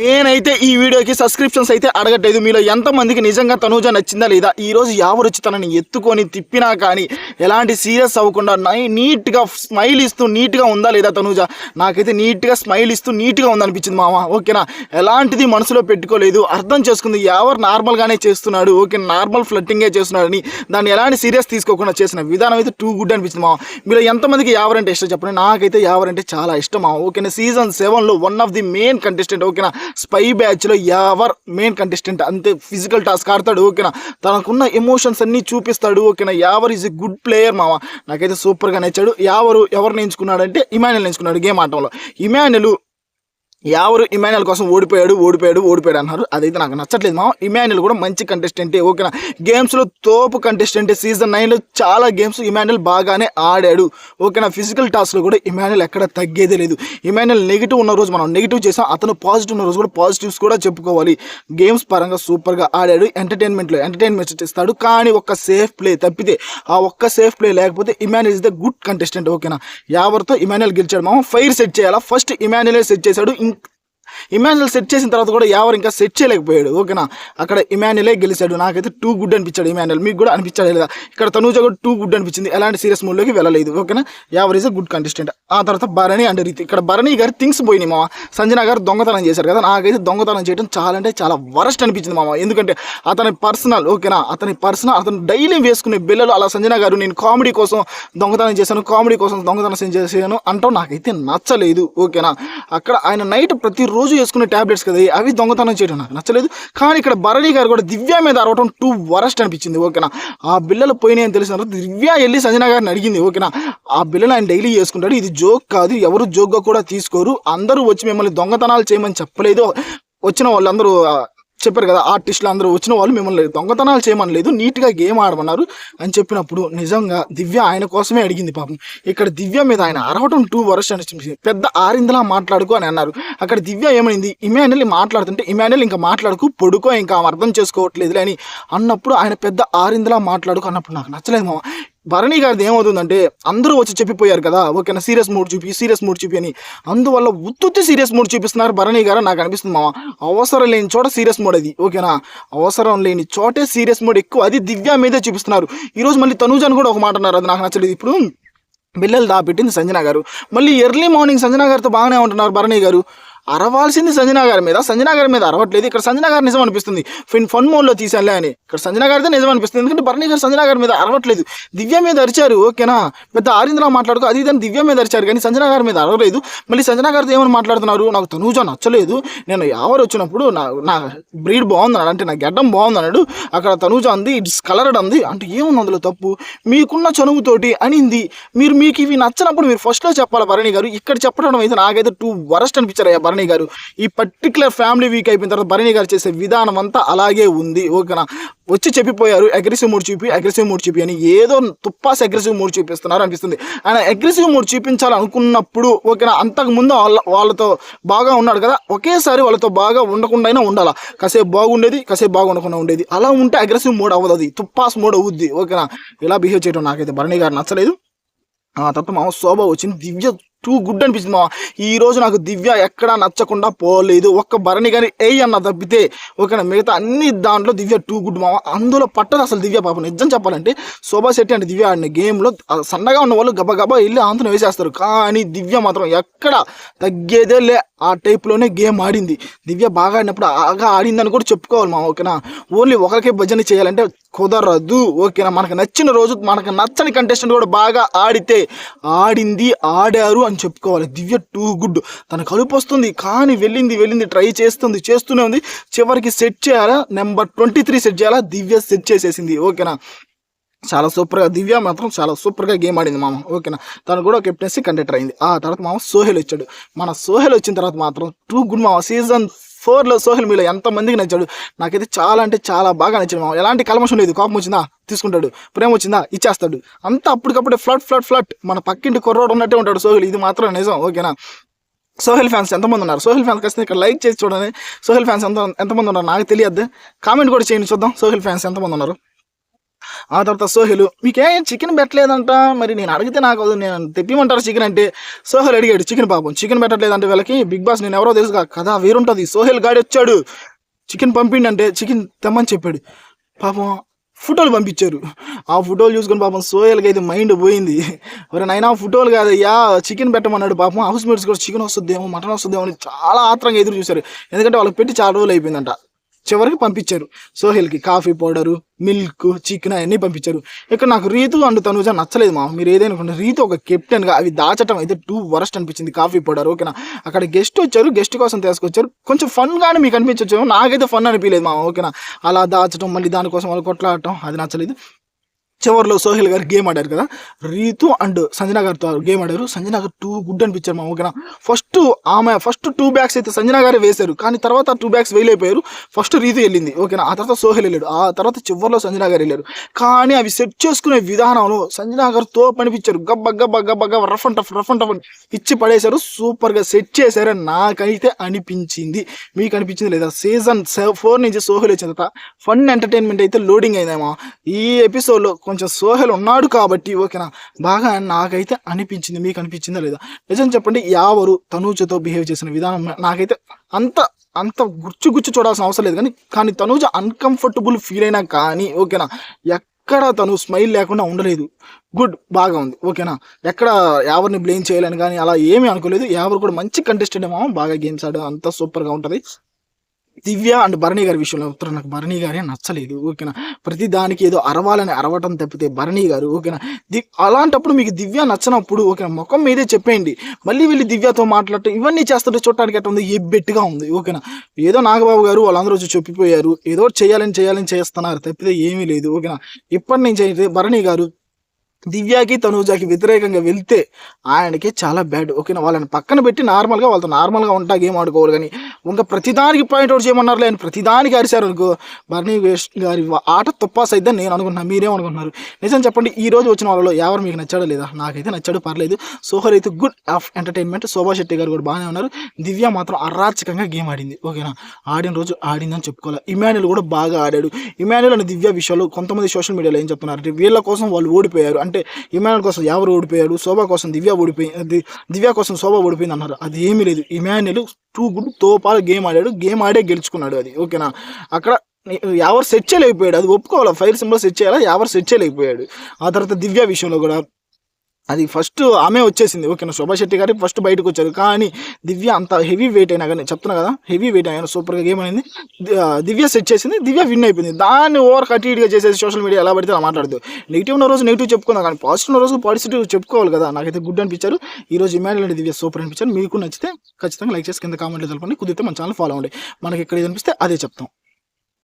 నేనైతే ఈ వీడియోకి సబ్స్క్రిప్షన్స్ అయితే అడగట్లేదు. మీలో ఎంతమందికి నిజంగా తనూజ నచ్చిందా లేదా? ఈ రోజు ఎవరు వచ్చి తనని ఎత్తుకొని తిప్పినా కానీ ఎలాంటి సీరియస్ అవ్వకుండా నై- నీట్గా స్మైల్ ఇస్తూ నీట్గా ఉందా లేదా తనూజ? నాకైతే నీట్గా స్మైల్ ఇస్తూ నీట్గా ఉందనిపించింది మామ. ఓకేనా? ఎలాంటిది మనసులో పెట్టుకోలేదు. అర్థం చేసుకుంది ఎవరు నార్మల్గానే చేస్తున్నాడు. ఓకే నార్మల్ ఫ్లట్టింగే చేస్తున్నాడని దాన్ని ఎలాంటి సీరియస్ తీసుకోకుండా చేసిన విధానం అయితే టూ గుడ్ అనిపించింది మామ. మీలో ఎంతమందికి ఎవరంటే ఇష్టం చెప్పండి? నాకైతే ఎవరంటే చాలా ఇష్టం మామ. ఓకేనా? సీజన్ సెవెన్లో one of the main contestant ఓకేనా? స్పై బ్యాచ్లో ఎవర్ మెయిన్ కంటెస్టెంట్ అంతే ఫిజికల్ టాస్క్ ఆడతాడు ఓకేనా? తనకున్న ఎమోషన్స్ అన్నీ చూపిస్తాడు ఓకేనా? Yawar is a good player మామ? నాకైతే సూపర్గా నచ్చాడు. ఎవరు ఎవరు ఎంచుకున్నాడంటే ఇమాన్యుల్ నేర్చుకున్నాడు గేమ్ ఆటంలో ఇమాన్యుల్ ఎవరు ఇమాన్యుల్ కోసం ఓడిపోయాడు ఓడిపోయాడు ఓడిపోయాడు అన్నారు. అదైతే నాకు నచ్చట్లేదు మా ఇమాన్యుల్ కూడా మంచి కంటెస్టెంటే ఓకేనా? గేమ్స్లో తోపు కంటెస్టెంటే సీజన్ నైన్లో చాలా గేమ్స్ ఇమాన్యుల్ బాగానే ఆడాడు. ఓకేనా? ఫిజికల్ టాస్క్లో కూడా ఇమాన్యుల్ ఎక్కడ తగ్గేదే లేదు. ఇమాన్యుల్ నెగిటివ్ ఉన్న రోజు మనం నెగిటివ్ చేసాం అతను పాజిటివ్ ఉన్న రోజు కూడా పాజిటివ్స్ కూడా చెప్పుకోవాలి. గేమ్స్ పరంగా సూపర్గా ఆడాడు. ఎంటర్టైన్మెంట్లో ఎంటర్టైన్మెంట్ ఇస్తాడు కానీ ఒక్క సేఫ్ ప్లే తప్పితే ఆ ఒక్క సేఫ్ ప్లే లేకపోతే Emmanuel is the good contestant ఓకేనా? ఎవరితో ఇమాన్యుల్ గెలిచాడు మనం ఫైర్ సెట్ చేయాలా? ఫస్ట్ ఇమాన్యులే సెట్ చేశాడు. ఇమాన్యుల్ సెట్ చేసిన తర్వాత కూడా ఎవరు ఇంకా సెట్ చేయలేకపోయాడు ఓకేనా? అక్కడ ఇమాన్యులే గెలిచాడు. నాకైతే టూ గుడ్ అనిపించాడు ఇమాన్యుల్ మీకు కూడా అనిపించాడు లేదా? ఇక్కడ తనూజ కూడా టూ గుడ్ అనిపించింది. ఎలాంటి సీరియస్ మూడ్లోకి వెళ్ళలేదు ఓకేనా? Yawar is a good contestant. ఆ తర్వాత భరణి అండ్ రీతి. ఇక్కడ భరణి గారు థింగ్స్ పోయినాయి మామ. సంజన గారు దొంగతనం చేశారు కదా నాకైతే దొంగతనం చేయడం చాలా అంటే చాలా వరస్ట్ అనిపించింది మామ. ఎందుకంటే అతని పర్సనల్ ఓకేనా? అతని పర్సనల్ అతను డైలీ వేసుకునే బిల్లలు అలా సంజన గారు నేను కామెడీ కోసం దొంగతనం చేశాను కామెడీ కోసం దొంగతనం చేశాను అంటాం. నాకైతే నచ్చలేదు ఓకేనా? అక్కడ ఆయన నైట్ రోజు వేసుకునే టాబ్లెట్స్ కదా అవి దొంగతనం చేయడం నాకు నచ్చలేదు. కానీ ఇక్కడ భరణి గారు కూడా దివ్య మీద అరవటం టూ వరస్ట్ అనిపించింది ఓకేనా? ఆ బిల్లలు పోయినాయని తెలిసిన తర్వాత దివ్య వెళ్ళి సంజన గారిని అడిగింది ఓకేనా? ఆ బిల్లలు ఆయన డైలీ చేసుకుంటాడు ఇది జోక్ కాదు ఎవరు జోక్గా కూడా తీసుకోరు అందరూ వచ్చి మిమ్మల్ని దొంగతనాలు చేయమని చెప్పలేదు. వచ్చిన వాళ్ళందరూ చెప్పారు కదా ఆర్టిస్టులు అందరూ వచ్చిన వాళ్ళు మిమ్మల్ని దొంగతనాలు చేయమనలేదు నీట్గా గేమ్ ఆడమన్నారు అని చెప్పినప్పుడు నిజంగా దివ్య ఆయన కోసమే అడిగింది పాపం. ఇక్కడ దివ్య మీద ఆయన అరవటం టూ వర్ష అని పెద్ద ఆరిందలా మాట్లాడుకో అని అన్నారు. అక్కడ దివ్య ఏమైంది ఇమాన్యుల్ మాట్లాడుతుంటే ఇమాన్యుల్ ఇంకా మాట్లాడుకు పొడుకో ఇంకా అర్థం చేసుకోవట్లేదు అని అన్నప్పుడు ఆయన పెద్ద ఆరిందలా మాట్లాడుకో అన్నప్పుడు నాకు నచ్చలేదు మామ. భరణి గారిది ఏమవుతుందంటే అందరూ వచ్చి చెప్పిపోయారు కదా ఓకేనా సీరియస్ మూడ్ చూపి సీరియస్ మూడ్ చూపి అని. అందువల్ల ఉత్తుత్తి సీరియస్ మూడ్ చూపిస్తున్నారు భరణి గారు నాకు అనిపిస్తుంది మామ. అవసరం లేని చోట సీరియస్ మూడ్ అది ఓకేనా. అవసరం లేని చోటే సీరియస్ మూడ్ ఎక్కువ అది దివ్య మీదే చూపిస్తున్నారు. ఈరోజు మళ్ళీ తనూజని కూడా ఒక మాట అన్నారు అది నాకు నచ్చలేదు. ఇప్పుడు బిల్లలు దాపెట్టింది సంజన గారు. మళ్ళీ ఎర్లీ మార్నింగ్ సంజన గారితో బాగానే ఉంటున్నారు భరణి గారు. అరవాల్సింది సంజన గారి మీద. సంజన గారి మీద అరవట్లేదు. ఇక్కడ సంజన గారు నిజం అనిపిస్తుంది. ఫిన్ ఫన్ మోడ్లో తీసానులే అని. ఇక్కడ సంజన గారిదే నిజం అనిపిస్తుంది. ఎందుకంటే భరణి గారు సంజన గారి మీద అరవట్లేదు. దివ్య మీద అరిచారు. ఓకేనా? పెద్ద ఆరింద్ర మాట్లాడుకో అది ఇదని దివ్య మీద అరిచారు. కానీ సంజన గారి మీద అరవలేదు. మళ్ళీ సంజన గారితో ఏమని మాట్లాడుతున్నారు? నాకు తనూజ నచ్చలేదు. నేను ఎవరు వచ్చినప్పుడు నా నా బ్రీడ్ బాగుంది అన్నాడు. అంటే నా గడ్డం బాగుంది అన్నాడు. అక్కడ తనూజ అంది ఇట్స్ కలర్డ్ అంది. అంటే ఏముంది అందులో తప్పు? మీకున్న చనువుతోటి అనింది. మీరు మీకు ఇవి నచ్చినప్పుడు మీరు ఫస్ట్లో చెప్పాలి భరణి గారు? ఇక్కడ చెప్పడం అయితే నాకైతే టూ వరస్ట్ అనిపించారు అయ్యా భరణి గారు. ఈ పర్టికులర్ ఫ్యామిలీ వీక్ అయిపోయిన తర్వాత భరణి గారు చేసే విధానం అంతా అలాగే ఉంది. ఓకేనా? వచ్చి చెప్పిపోయారు. అగ్రెసివ్ మూడ్ చూపి అగ్రెసివ్ మూడ్ చూపి అని ఏదో తుప్పాసి అగ్రెసివ్ మూడ్ చూపిస్తున్నారు అనిపిస్తుంది. ఆయన అగ్రెసివ్ మూడ్ చూపించాలనుకున్నప్పుడు ఓకేనా అంతకుముందు వాళ్ళ వాళ్ళతో బాగా ఉన్నాడు కదా ఒకేసారి వాళ్ళతో బాగా ఉండకుండా అయినా ఉండాలా? కాసేపు బాగుండేది కాసేపు బాగుండకుండా ఉండేది. అలా ఉంటే అగ్రెసివ్ మూడ్ అవ్వదు అది. తుప్పాస్ మూడ్ అవుద్ది. ఓకేనా? ఇలా బిహేవ్ చేయడం నాకైతే భరణి గారు నచ్చలేదు. ఆ తర్వాత మామ శోభ వచ్చింది. దివ్య టూ గుడ్ అనిపిస్తుంది మామ ఈ రోజు నాకు దివ్య ఎక్కడా నచ్చకుండా పోలేదు. ఒక్క భరణి కానీ ఏ అన్న తప్పితే ఓకేనా మిగతా అన్ని దాంట్లో దివ్య టూ గుడ్ మామ అందులో పట్టదు అసలు దివ్య పాప. నిజం చెప్పాలంటే శోభా శెట్టి అంటే దివ్య ఆడిన గేమ్లో సన్నగా ఉన్న వాళ్ళు గబగబా వెళ్ళి ఆంతను వేసేస్తారు. కానీ దివ్య మాత్రం ఎక్కడ తగ్గేదే లే. ఆ టైప్లోనే గేమ్ ఆడింది. దివ్య బాగా ఆడినప్పుడు బాగా ఆడిందని కూడా చెప్పుకోవాలి మా ఓకేనా. ఓన్లీ ఒకరికే భజన చేయాలంటే కుదరదు ఓకేనా. మనకు నచ్చిన రోజు మనకు నచ్చని కంటెస్టెంట్ కూడా బాగా ఆడితే ఆడింది ఆడారు అని చెప్పుకోవాలి. Divya too good. తన కలుపు వస్తుంది కానీ వెళ్ళింది వెళ్ళింది ట్రై చేస్తుంది చేస్తూనే ఉంది. చివరికి సెట్ చేయాలా? నెంబర్ ట్వంటీ త్రీ సెట్ చేయాలా? దివ్య సెట్ చేసేసింది. ఓకేనా? చాలా సూపర్గా దివ్య మాత్రం చాలా సూపర్గా గేమ్ ఆడింది మామ. ఓకేనా? తను కూడా కెప్టెన్సీ కండక్టర్ అయింది. ఆ తర్వాత మామ సోహెల్ వచ్చాడు. మన సోహెల్ వచ్చిన తర్వాత మాత్రం టూ గుడ్ మామ. సీజన్ ఫోర్లో సోహెల్ మీలో ఎంతమందికి నచ్చాడు? నాకైతే చాలా అంటే చాలా బాగా నచ్చాడు మామ. ఎలాంటి కలమషం లేదు. కోపం వచ్చిందా? తీసుకుంటాడు. ప్రేమ వచ్చిందా? ఇచ్చేస్తాడు. అంతా అప్పటికప్పుడే ఫ్లట్ ఫ్లట్ ఫ్లట్. మన పక్కింటి కుర్రోడు ఉన్నట్టే ఉంటాడు సోహెల్. ఇది మాత్రం నిజం. ఓకేనా? సోహెల్ ఫ్యాన్స్ ఎంతమంది ఉన్నారు? సోహెల్ ఫ్యాన్స్ ఖచ్చితంగా ఇక్కడ లైక్ చేసి చూడండి. సోహెల్ ఫ్యాన్స్ ఎంత ఎంతమంది ఉన్నారు? నాకు తెలియద్దు. కామెంట్ కూడా చేయండి. చూద్దాం. సోహెల్ ఫ్యాన్స్ ఎంతమంది ఉన్నారు? ఆ తర్వాత సోహెలు మీకేం చికెన్ పెట్టలేదంట? మరి నేను అడిగితే నాకు నేను తెప్పిమంటారు చికెన్? అంటే సోహెల్ అడిగాడు చికెన్ పాపం చికెన్ పెట్టట్లేదంటే వీళ్ళకి బిగ్ బాస్ నేను ఎవరో తెలుసుగా కదా వేరుంటుంది సోహెల్ గాడి వచ్చాడు చికెన్ పంపిండంటే చికెన్ తెమ్మని చెప్పాడు. పాపం ఫోటోలు పంపించారు. ఆ ఫోటోలు చూసుకొని పాపం సోయల్కి అయితే మైండ్ పోయింది. మరి నైనా ఫోటోలు కాదయ్యా చికెన్ పెట్టమన్నాడు పాపం హౌస్ మేట్స్ కూడా చికెన్ వస్తుందేమో మటన్ వస్తుందేమో అని చాలా ఆత్రంగా ఎదురు చూశారు. ఎందుకంటే వాళ్ళకి పెట్టి చాలా రోజులు అయిపోయిందంట. చివరికి పంపించారు. సోహెల్కి కాఫీ పౌడరు మిల్క్ చికెన్ అవన్నీ పంపించారు. ఇక్కడ నాకు రీతు అండ్ తనుజ నచ్చలేదు మా మీరు ఏదైనా రీతు ఒక కెప్టెన్గా అవి దాచటం అయితే టూ వరస్ట్ అనిపించింది కాఫీ పౌడర్ ఓకేనా? అక్కడ గెస్ట్ వచ్చారు గెస్ట్ కోసం తీసుకొచ్చారు. కొంచెం ఫన్ కానీ మీకు అనిపించవచ్చు నాకైతే ఫన్ అనిపించలేదు మా ఓకేనా? అలా దాచటం మళ్ళీ దానికోసం వాళ్ళు కొట్లాడటం అది నచ్చలేదు. చివరిలో సోహెల్ గారు గేమ్ ఆడారు కదా. రీతు అండ్ సంజన గారితో గేమ్ ఆడారు. సంజన గారు టూ గుడ్ అనిపించారు మా ఓకేనా? ఫస్ట్ ఆమె ఫస్ట్ టూ బ్యాగ్స్ అయితే సంజన గారే వేశారు. కానీ తర్వాత టూ బ్యాగ్స్ వేయలేకపోయారు. ఫస్ట్ రీతు వెళ్ళింది. ఓకేనా? ఆ తర్వాత సోహెల్ వెళ్ళాడు. ఆ తర్వాత చివరిలో సంజన గారు వెళ్ళారు. కానీ అవి సెట్ చేసుకునే విధానంలో సంజన గారు పనిపించారు అనిపించారు. గబ్బ గబ్బ గబ్బ గబ్బ rough and tough rough and tough అని ఇచ్చి పడేశారు. సూపర్గా సెట్ చేశారని నాకైతే అనిపించింది. మీకు అనిపించింది లేదా? సీజన్ ఫోర్ నుంచి సోహెల్ వచ్చిన తర్వాత ఫన్ ఎంటర్టైన్మెంట్ అయితే లోడింగ్ అయిందేమో ఈ ఎపిసోడ్లో కొంచెం సోహెల్ ఉన్నాడు కాబట్టి ఓకేనా? బాగా నాకైతే అనిపించింది. మీకు అనిపించిందా లేదా? నిజం చెప్పండి యావరు తనూజతో బిహేవ్ చేసిన విధానం నాకైతే అంత అంత గుచ్చు గుచ్చు చూడాల్సిన అవసరం లేదు. కానీ కానీ తనూజ అన్కంఫర్టబుల్ ఫీల్ అయినా కానీ ఓకేనా? ఎక్కడ తను స్మైల్ లేకుండా ఉండలేదు. గుడ్ బాగా ఉంది ఓకేనా? ఎక్కడ ఎవరిని బ్లేమ్ చేయాలని కానీ అలా ఏమీ అనుకోలేదు. ఎవరు కూడా మంచి కంటెస్టెంట్ ఏమో బాగా గేమ్స్ ఆడడం అంతా సూపర్గా ఉంటుంది. దివ్య అండ్ భరణి గారి విషయంలో ఉత్తరం నాకు భరణి గారే నచ్చలేదు ఓకేనా? ప్రతి దానికి ఏదో అరవాలని అరవటం తప్పితే భరణి గారు ఓకేనా? ది అలాంటప్పుడు మీకు దివ్య నచ్చినప్పుడు ఓకేనా? ముఖం మీదే చెప్పేయండి. మళ్ళీ వెళ్ళి దివ్యతో మాట్లాడటం ఇవన్నీ చేస్తుంటే చూడటానికి ఎట్లా ఉంది? ఎబ్బెట్టుగా ఉంది ఓకేనా? ఏదో నాగబాబు గారు వాళ్ళందరూ వచ్చి చెప్పిపోయారు ఏదో చేయాలని చేయాలని చేస్తున్నారు తప్పితే ఏమీ లేదు ఓకేనా? ఇప్పటి నుంచి అయితే భరణి గారు దివ్యాకి తనూజాకి వ్యతిరేకంగా వెళ్తే ఆయనకి చాలా బ్యాడ్ ఓకేనా? వాళ్ళని పక్కన పెట్టి నార్మల్గా వాళ్ళతో నార్మల్గా ఉంటా గేమ్ ఆడుకోవాలి కానీ ఇంకా ప్రతిదానికి పాయింట్ అవుట్ చేయమన్నారు లేని ప్రతిదానికి అరిశారు అనుకో బర్నీ వేస్ట్ గారి ఆట తుప్పాస్ అయితే నేను అనుకుంటున్నాను మీరేమనుకున్నారు నిజం చెప్పండి ఈ రోజు వచ్చిన వాళ్ళలో ఎవరు మీకు నచ్చాడో లేదా? నాకైతే నచ్చాడు పర్లేదు. సోహర్ అయితే good of entertainment Shobha Shetty గారు కూడా బాగానే ఉన్నారు. దివ్య మాత్రం అరాచకంగా గేమ్ ఆడింది. ఓకేనా? ఆడిన రోజు ఆడిందని చెప్పుకోవాలి? ఇమాన్యుల్ కూడా బాగా ఆడాడు. ఇమాన్యుల్ అనే దివ్య విషయాలు కొంతమంది సోషల్ మీడియాలో ఏం చెప్తున్నారు వీళ్ళ కోసం వాళ్ళు ఓడిపోయారు. అంటే ఇమాన్యుల్ కోసం ఎవరు ఓడిపోయాడు శోభా కోసం దివ్య ఓడిపోయింది దివ్య కోసం శోభ ఓడిపోయింది అన్నారు. అది ఏమీ లేదు. ఇమాన్యుల్ టూ గుడ్ తోపాలు గేమ్ ఆడాడు. గేమ్ ఆడే గెలుచుకున్నాడు అది. ఓకేనా? అక్కడ ఎవరు సెట్ చేయలేకపోయాడు. అది ఒప్పుకోవాలి? ఫైర్ సింబల్ సెట్ చేయాలా? ఎవరు సెట్ చేయలేకపోయాడు. ఆ తర్వాత దివ్య విషయంలో కూడా అది ఫస్ట్ ఆమె వచ్చేసింది. ఓకేనా? శోభా శెట్టి గారి ఫస్ట్ బయటకు వచ్చారు. కానీ దివ్య అంత హెవీ వెయిట్ అయినా కానీ చెప్తున్నా కదా హెవీ వెయిట్ అయినా సూపర్గా గేమ్ అయింది దివ్య సెట్ చేసింది. దివ్య విన్ అయిపోయింది. దాన్ని ఓవర్ కటీడ్గా చేసేసి సోషల్ మీడియా ఎలా పడితే అలా మాట్లాడదు నెగిటివ్ ఉన్న రోజు నెగిటివ్ చెప్పుకుందాం కానీ పాజిటివ్ ఉన్న రోజు పాజిటివ్ చెప్పుకోవాలి కదా. నాకైతే గుడ్ అనిపించారు. ఈ రోజు ఇమాన్యుల్ దివ్య సూపర్ అనిపించారు. మీకు నచ్చితే ఖచ్చితంగా లైక్ చేసి కింద కామెంట్లు తెలపండి. కుదిరితే మన ఛానల్ ఫాలో అవ్వండి. మనకి ఇక్కడ అనిపిస్తే అదే చెప్తాం.